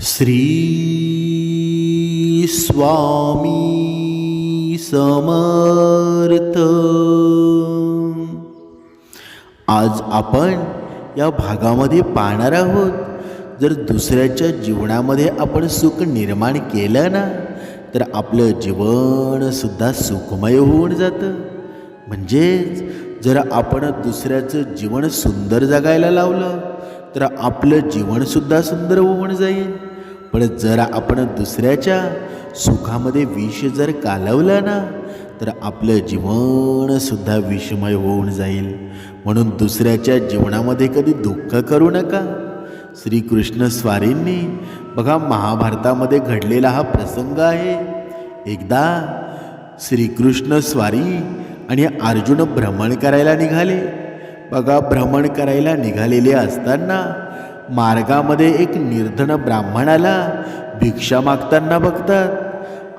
श्री स्वामी समर्थ. आज आपण या भागामध्ये पाहणार आहोत. जर दुसऱ्याच्या जीवनामध्ये आपण सुख निर्माण केलं ना तर आपलं जीवनसुद्धा सुखमय होऊन जातं. म्हणजेच जर आपण दुसऱ्याचं जीवन सुंदर जगायला लावलं तर आपलं जीवनसुद्धा सुंदर होऊन जाईल. पण जर आपण दुसऱ्याच्या सुखामध्ये विष जर कालवलं ना तर आपलं जीवनसुद्धा विषमय होऊन जाईल. म्हणून दुसऱ्याच्या जीवनामध्ये कधी दुःख करू नका. श्रीकृष्ण स्वारींनी बघा महाभारतामध्ये घडलेला हा प्रसंग आहे. एकदा श्रीकृष्ण स्वारी आणि अर्जुन भ्रमण करायला निघाले. बघा भ्रमण करायला निघालेले असताना मार्गामध्ये एक निर्धन ब्राह्मणाला भिक्षा मागताना बघतात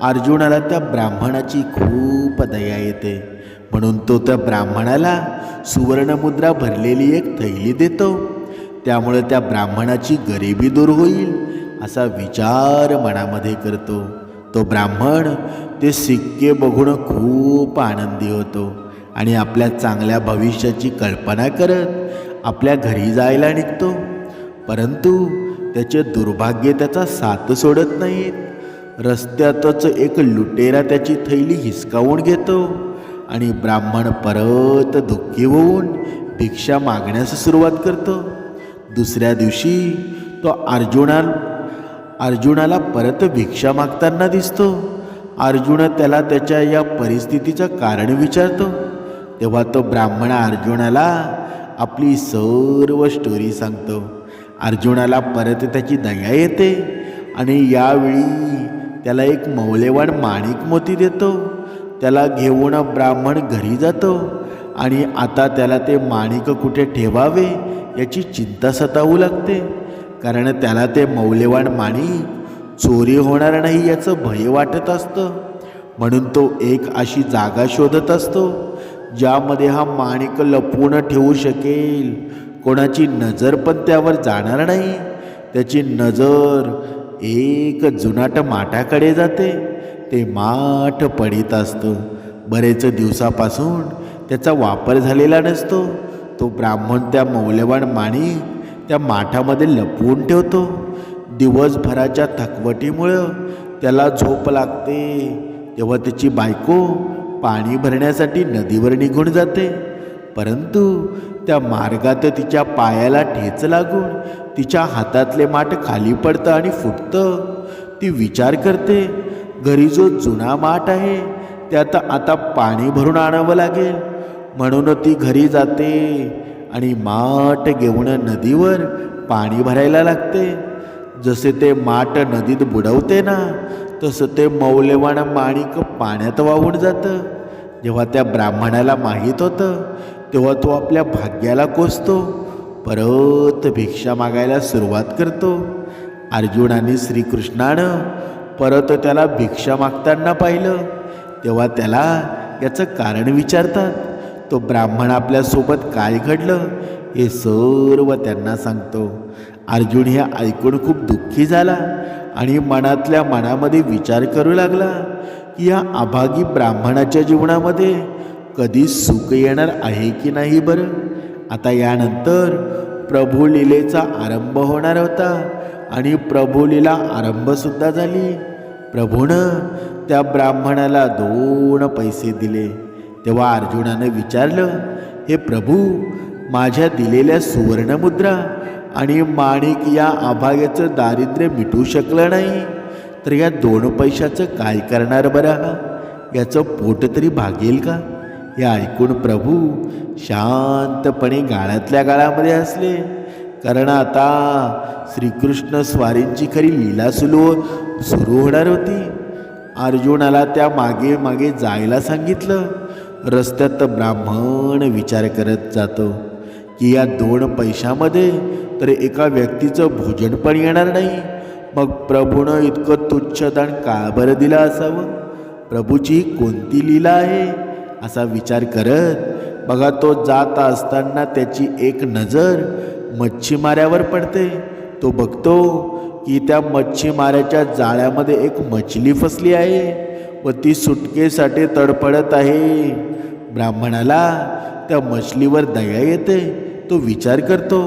अर्जुनाला त्या ब्राह्मणाची खूप दया येते. म्हणून तो त्या ब्राह्मणाला सुवर्णमुद्रा भरलेली एक थैली देतो. त्यामुळे त्या ब्राह्मणाची गरिबी दूर होईल असा विचार मनामध्ये करतो. तो ब्राह्मण ते सिक्के बघून खूप आनंदी होतो. आणि आपल्या चांगल्या भविष्याची कल्पना करत आपल्या घरी जायला निघतो. परंतु त्याचे दुर्भाग्य त्याचा साथ सोडत नाहीत. रस्त्यातच एक लुटेरा त्याची थैली हिसकावून घेतो आणि ब्राह्मण परत दुःखी होऊन भिक्षा मागण्यास सुरुवात करतो. दुसऱ्या दिवशी तो अर्जुना अर्जुनाला परत भिक्षा मागताना दिसतो. अर्जुन त्याला त्याच्या या परिस्थितीचं कारण विचारतो. तेव्हा तो ब्राह्मण अर्जुनाला आपली सर्व स्टोरी सांगतो. अर्जुनाला परत त्याची दया येते आणि यावेळी त्याला एक मौल्यवान माणिक मोती देतो. त्याला घेऊन ब्राह्मण घरी जातो आणि आता त्याला ते माणिक कुठे ठेवावे याची चिंता सतावू लागते. कारण त्याला ते मौल्यवान माणिक चोरी होणार नाही याचं भय वाटत असतं. म्हणून तो एक अशी जागा शोधत असतो. ज्यामध्ये हा माणिक लपवून ठेवू शकेल. कोणाची नजर पण त्यावर जाणार नाही. त्याची नजर एक जुनाट माठाकडे जाते. ते माठ पडित असतं. बरेच दिवसापासून त्याचा वापर झालेला नसतो. तो ब्राह्मण त्या मौल्यवान माणिक त्या माठामध्ये लपवून ठेवतो. दिवसभराच्या थकवटीमुळं त्याला झोप लागते. तेव्हा त्याची बायको पाणी भरण्यासाठी नदीवर निघून जाते. परंतु त्या मार्गात तिच्या पायाला ठेच लागून तिच्या हातातले माठ खाली पडतं आणि फुटतं. ती विचार करते घरी जो जुना माठ आहे त्यात आता पाणी भरून आणावं लागेल. म्हणून ती घरी जाते आणि माठ घेऊन नदीवर पाणी भरायला लागते. जसे ते माट नदीत बुडवते ना तसं ते मौल्यवान माणिक पाण्यात वाहून जातं. जेव्हा त्या ब्राह्मणाला माहीत होतं तेव्हा तो आपल्या भाग्याला कोसतो परत भिक्षा मागायला सुरुवात करतो. अर्जुन आणि श्रीकृष्णानं परत त्याला भिक्षा मागताना पाहिलं. तेव्हा त्याला याचं कारण विचारतात. तो ब्राह्मण आपल्यासोबत काय घडलं हे सर्व त्यांना सांगतो. अर्जुन हे ऐकून खूप दुःखी झाला आणि मनातल्या मनामध्ये विचार करू लागला की या अभागी ब्राह्मणाच्या जीवनामध्ये कधी सुख येणार आहे की नाही बरं? आता यानंतर प्रभू लीलेचा आरंभ होणार होता आणि प्रभू लीला आरंभसुद्धा झाली. प्रभूनं त्या ब्राह्मणाला दोन पैसे दिले. तेव्हा अर्जुनानं विचारलं हे प्रभू माझ्या दिलेल्या सुवर्णमुद्रा आणि माणिक या अभाग्याचं दारिद्र्य मिटू शकलं नाही. तर या दोन पैशाचं काय करणार बरं? हा याचं पोट तरी भागेल का? हे ऐकून प्रभू शांतपणे गाळ्यातल्या गाळामध्ये असले. कारण आता श्रीकृष्ण स्वारींची खरी लीला सुलू सुरू होणार होती. अर्जुनाला त्या मागे मागे जायला सांगितलं. रस्त्यात ब्राह्मण विचार करत जातो. की या दोन पैशामध्ये तर एका व्यक्तीचं भोजन पण येणार नाही. मग प्रभूनं इतकं तुच्छ दान का बरं दिलं असावं? प्रभूची कोणती लीला आहे? असा विचार करत बघा तो जात असताना त्याची एक नजर मच्छीमाऱ्यावर पडते. तो बघतो की त्या मच्छीमाऱ्याच्या जाळ्यामध्ये एक मछली फसली आहे व ती सुटकेसाठी तडफडत आहे. ब्राह्मणाला त्या मछलीवर दया येते तो विचार करतो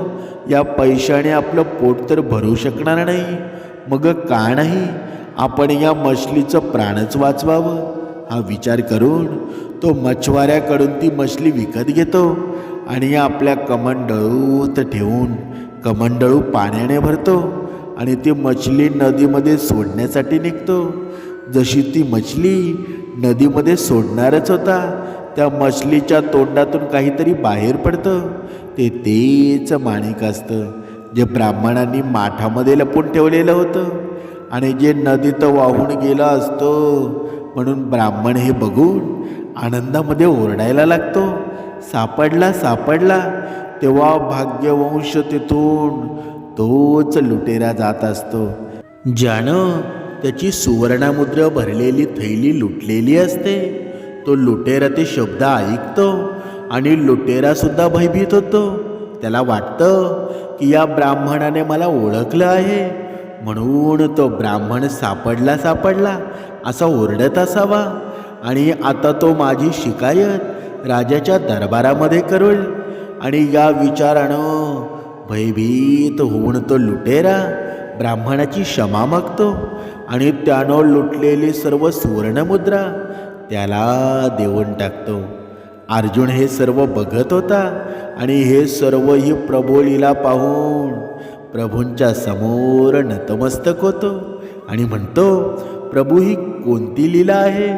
या पैशाने आपलं पोट तर भरू शकणार नाही मग का नाही आपण या मछलीचं प्राणच वाचवावं? हा विचार करून तो मच्छवाऱ्याकडून ती मछली विकत घेतो आणि आपल्या कमंडळूत ठेवून कमंडळू पाण्याने भरतो आणि ती मछली नदीमध्ये सोडण्यासाठी निघतो. जशी ती मछली नदीमध्ये सोडणारच होता त्या मछलीच्या तोंडातून काहीतरी बाहेर पडतं. ते तेच माणिक असतं जे ब्राह्मणांनी माठामध्ये लपून ठेवलेलं होतं. आणि जे नदीत वाहून गेलं असतं म्हणून ब्राह्मण हे बघून आनंदामध्ये ओरडायला लागतो. सापडला सापडला. तेव्हा भाग्यवंश तिथून तोच लुटेरा जात असतो. ज्यानं त्याची सुवर्णामुद्र भरलेली थैली लुटलेली असते. तो लुटेरा ते शब्द ऐकतो आणि लुटेरासुद्धा भयभीत होतो. त्याला वाटतं की या ब्राह्मणाने मला ओळखलं आहे. म्हणून तो ब्राह्मण सापडला सापडला असा ओरडत असावा. आणि आता तो माझी शिकायत राजाच्या दरबारामध्ये करेल. आणि या विचारानं भयभीत होऊन तो लुटेरा ब्राह्मणाची क्षमा मागतो. आणि त्यानं लुटलेली सर्व सुवर्णमुद्रा त्याला देऊन टाकतो. अर्जुन हे सर्व बघत होता आणि हे सर्व ही प्रभोलीला पाहून प्रभूंच्या समोर नतमस्तक होतो आणि म्हणतो प्रभू ही कोणती लीला आहे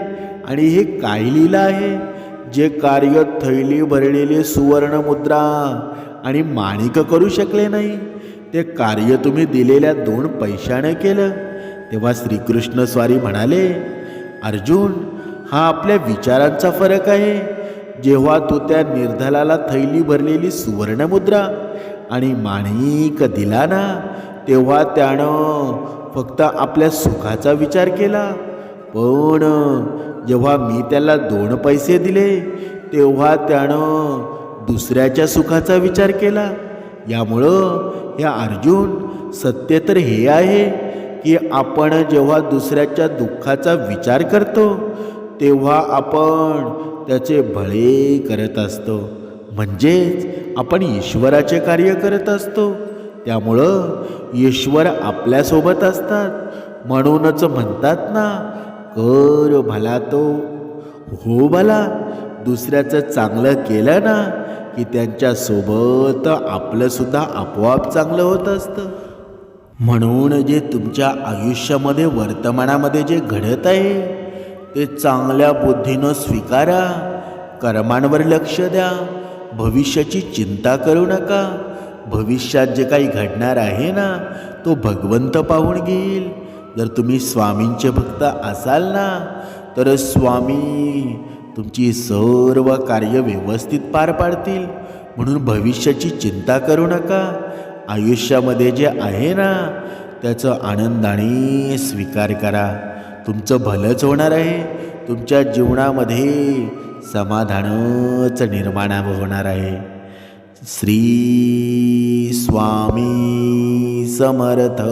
आणि हे काय लीला आहे? जे कार्य थैली भरलेली सुवर्णमुद्रा आणि माणिक करू शकले नाही. ते कार्य तुम्ही दिलेल्या दोन पैशानं केलं. तेव्हा श्रीकृष्ण स्वारी म्हणाले अर्जुन हा आपल्या विचारांचा फरक आहे. जेव्हा तो त्या निर्धलाला थैली भरलेली सुवर्णमुद्रा आणि माणिक दिला ना तेव्हा त्यानं फक्त आपल्या सुखाचा विचार केला. पण जेव्हा मी त्याला दोन पैसे दिले तेव्हा त्यानं दुसऱ्याच्या सुखाचा विचार केला. यामुळं ह्या अर्जुन सत्य तर हे आहे की आपण जेव्हा दुसऱ्याच्या दुःखाचा विचार करतो तेव्हा आपण त्याचे भळे करत असतो. म्हणजेच आपण ईश्वराचे कार्य करत असतो. त्यामुळं ईश्वर आपल्यासोबत असतात. म्हणूनच म्हणतात ना कर भला तो. हो भला दुसऱ्याचं चांगलं केलं ना की त्यांच्यासोबत आपलंसुद्धा आपोआप चांगलं होत असतं. म्हणून जे तुमच्या आयुष्यामध्ये वर्तमानामध्ये जे घडत आहे ते चांगल्या बुद्धीनं स्वीकारा कर्मांवर लक्ष द्या भविष्याची चिंता करू नका. भविष्यात जे काही घडणार आहे ना तो भगवंत पाहून घेईल. जर तुम्ही स्वामींचे भक्त असाल ना तर स्वामी तुमची सर्व कार्य व्यवस्थित पार पाडतील. म्हणून भविष्याची चिंता करू नका. आयुष्यामध्ये जे आहे ना त्याचं आनंदाने स्वीकार करा. तुमचं भलंच होणार आहे. तुमच्या जीवनामध्ये समाधानच निर्माण होणार आहे. श्री स्वामी समर्थ.